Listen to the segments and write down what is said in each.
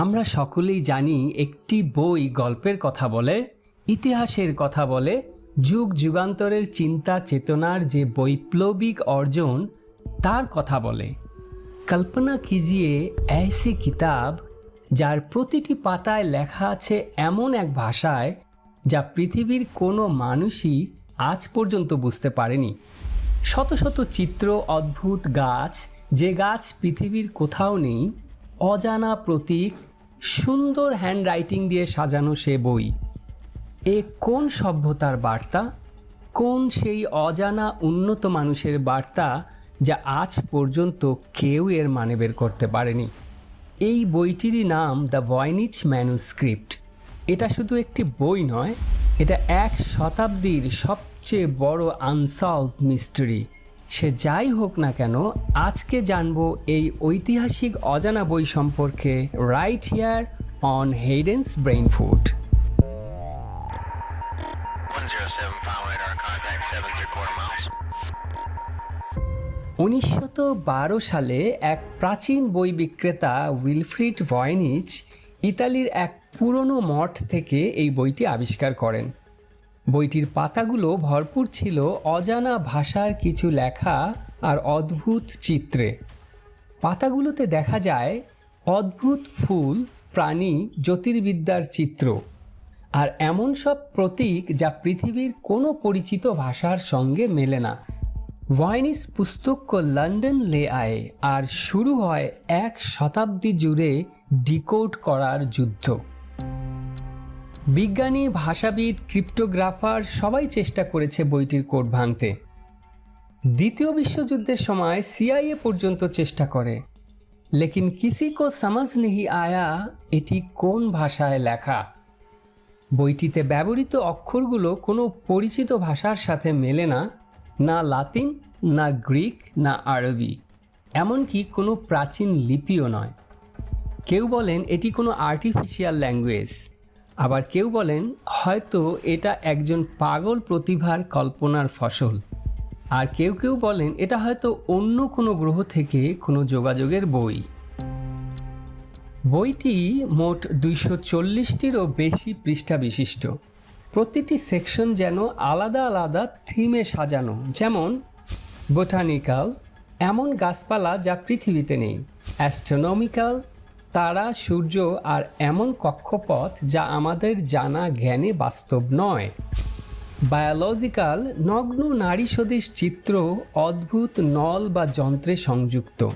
আমরা সকলেই জানি একটি বই গল্পের কথা বলে, ইতিহাসের কথা বলে, যুগ যুগান্তরের চিন্তা চেতনার যে বৈপ্লবিক অর্জন তার কথা বলে। কল্পনা কিজিয়ে ऐसी কিতাব যার প্রতিটি পাতায় লেখা আছে এমন এক ভাষায় যা পৃথিবীর কোনো মানুষই আজ পর্যন্ত বুঝতে পারেনি। শত শত চিত্র, অদ্ভুত গাছ, যে গাছ পৃথিবীর কোথাও নেই অজানা প্রতীক সুন্দর হ্যান্ডরাইটিং দিয়ে সাজানো সে বই। এ কোন সভ্যতার বার্তা? কোন সেই অজানা উন্নত মানুষের বার্তা যা আজ পর্যন্ত কেউ এর মানে বের করতে পারেনি? এই বইটিরই নাম দ্য ভয়নিচ ম্যানুস্ক্রিপ্ট। এটা শুধু একটি বই নয়, এটা এক শতাব্দীর সবচেয়ে বড় আনসলভ মিস্ট্রি। সে যাই হোক না কেন আজকে জানব এই ঐতিহাসিক অজানা বই সম্পর্কে right here on hidden's brain food 107 final radar contact 7 three quarter miles. উনিশশত বারো সালে এক প্রাচীন বই বিক্রেতা উইলফ্রিড ভয়নিচ ইতালির এক পুরনো মঠ থেকে এই বইটি আবিষ্কার করেন বইটির পাতাগুলো ভরপুর ছিল অজানা ভাষার কিছু লেখা আর অদ্ভুত চিত্রে। পাতাগুলোতে দেখা যায় অদ্ভুত ফুল, প্রাণী, জ্যোতির্বিদ্যার চিত্র আর এমন সব প্রতীক যা পৃথিবীর কোনো পরিচিত ভাষার সঙ্গে মেলে না। ওয়াইনিস পুস্তক লন্ডন লে আয় আর শুরু হয় এক শতাব্দী জুড়ে ডিকোড করার যুদ্ধ। বিজ্ঞানী, ভাষাবিদ, ক্রিপ্টোগ্রাফার সবাই চেষ্টা করেছে বইটির কোড ভাঙতে। দ্বিতীয় বিশ্বযুদ্ধের সময় সিআইএ পর্যন্ত চেষ্টা করে। লেকিন কিসি কো সমাজ নেহি আয়া এটি কোন ভাষায় লেখা? বইটিতে ব্যবহৃত অক্ষরগুলো কোনো পরিচিত ভাষার সাথে মেলে না না লাতিন, না গ্রিক, না আরবি। এমনকি কোনো প্রাচীন লিপিও নয়। কেউ বলেন এটি কোনো আর্টিফিশিয়াল ল্যাঙ্গুয়েজ। আবার কেউ বলেন, হয়তো এটা একজন পাগল প্রতিভার কল্পনার ফসল। আর কেউ কেউ বলেন, এটা হয়তো অন্য কোনো গ্রহ থেকে কোনো যোগাযোগের বই। বইটি মোট দুইশো চল্লিশটিরও বেশি পৃষ্ঠা বিশিষ্ট। প্রতিটি সেকশন যেন আলাদা আলাদা থিমে সাজানো। যেমন, বোটানিক্যাল, এমন গাছপালা যা পৃথিবীতে নেই। অ্যাস্ট্রোনমিক্যাল তারা, সূর্য আর এমন কক্ষপথ যা আমাদের জানা জ্ঞানে বাস্তব নয়। বায়োলজিক্যাল নগ্ন নারী সদৃশ চিত্র অদ্ভুত নল বা যন্ত্রে সংযুক্ত।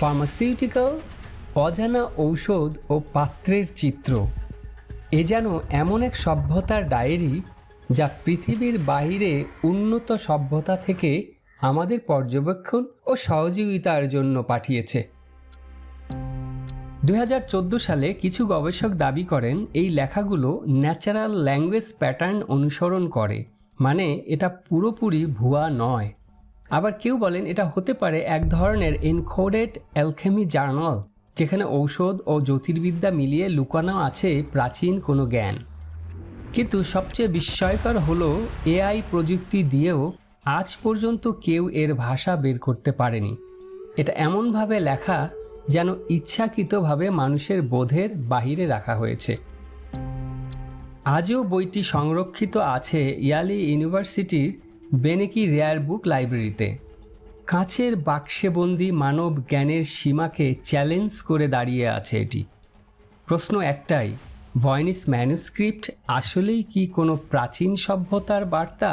ফার্মাসিউটিক্যাল অজানা ঔষধ ও পাত্রের চিত্র। এ যেন এমন এক সভ্যতার ডায়েরি যা পৃথিবীর বাইরে উন্নত সভ্যতা থেকে আমাদের পর্যবেক্ষণ ও সহযোগিতার জন্য পাঠিয়েছে। দু হাজার চোদ্দ সালে কিছু গবেষক দাবি করেন এই লেখাগুলো ন্যাচারাল ল্যাঙ্গুয়েজ প্যাটার্ন অনুসরণ করে। মানে এটা পুরোপুরি ভুয়া নয়। আবার কেউ বলেন এটা হতে পারে এক ধরনের এনকোডেড অ্যালখেমি জার্নাল যেখানে ঔষধ ও জ্যোতির্বিদ্যা মিলিয়ে লুকানো আছে প্রাচীন কোনো জ্ঞান। কিন্তু সবচেয়ে বিস্ময়কর হলো এআই প্রযুক্তি দিয়েও আজ পর্যন্ত কেউ এর ভাষা বের করতে পারেনি। এটা এমনভাবে লেখা যেন ইচ্ছাকৃতভাবে মানুষের বোধের বাহিরে রাখা হয়েছে। আজও বইটি সংরক্ষিত আছে ইয়ালি ইউনিভার্সিটির বেনেকি রেয়ার বুক লাইব্রেরিতে। কাঁচের বাক্সেবন্দি মানব জ্ঞানের সীমাকে চ্যালেঞ্জ করে দাঁড়িয়ে আছে এটি। প্রশ্ন একটাই, ভয়নিস ম্যানুস্ক্রিপ্ট আসলেই কি কোনো প্রাচীন সভ্যতার বার্তা?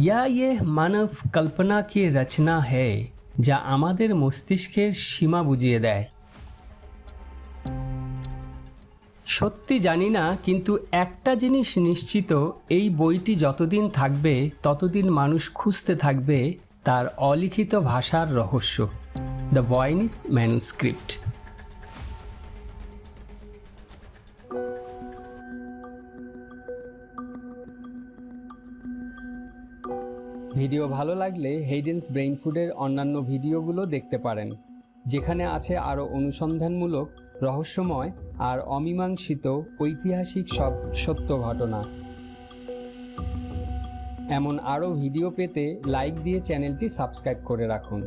ইয়া ইয়ে মানব কল্পনা কি রচনা হ্যায় যা আমাদের মস্তিষ্কের সীমা বুঝিয়ে দেয়। সত্যি জানি না, কিন্তু একটা জিনিস নিশ্চিত, এই বইটি যতদিন থাকবে, ততদিন মানুষ খুঁজতে থাকবে তার অলিখিত ভাষার রহস্য। The ভয়নিস manuscript. ভিডিও ভালো লাগলে হেইডেন্স ব্রেইন ফুডের অন্যান্য ভিডিওগুলো দেখতে পারেন, যেখানে আছে আরও অনুসন্ধানমূলক, রহস্যময় আর অমীমাংসিত ঐতিহাসিক সব সত্য ঘটনা। এমন আরও ভিডিও পেতে লাইক দিয়ে চ্যানেলটি সাবস্ক্রাইব করে রাখুন।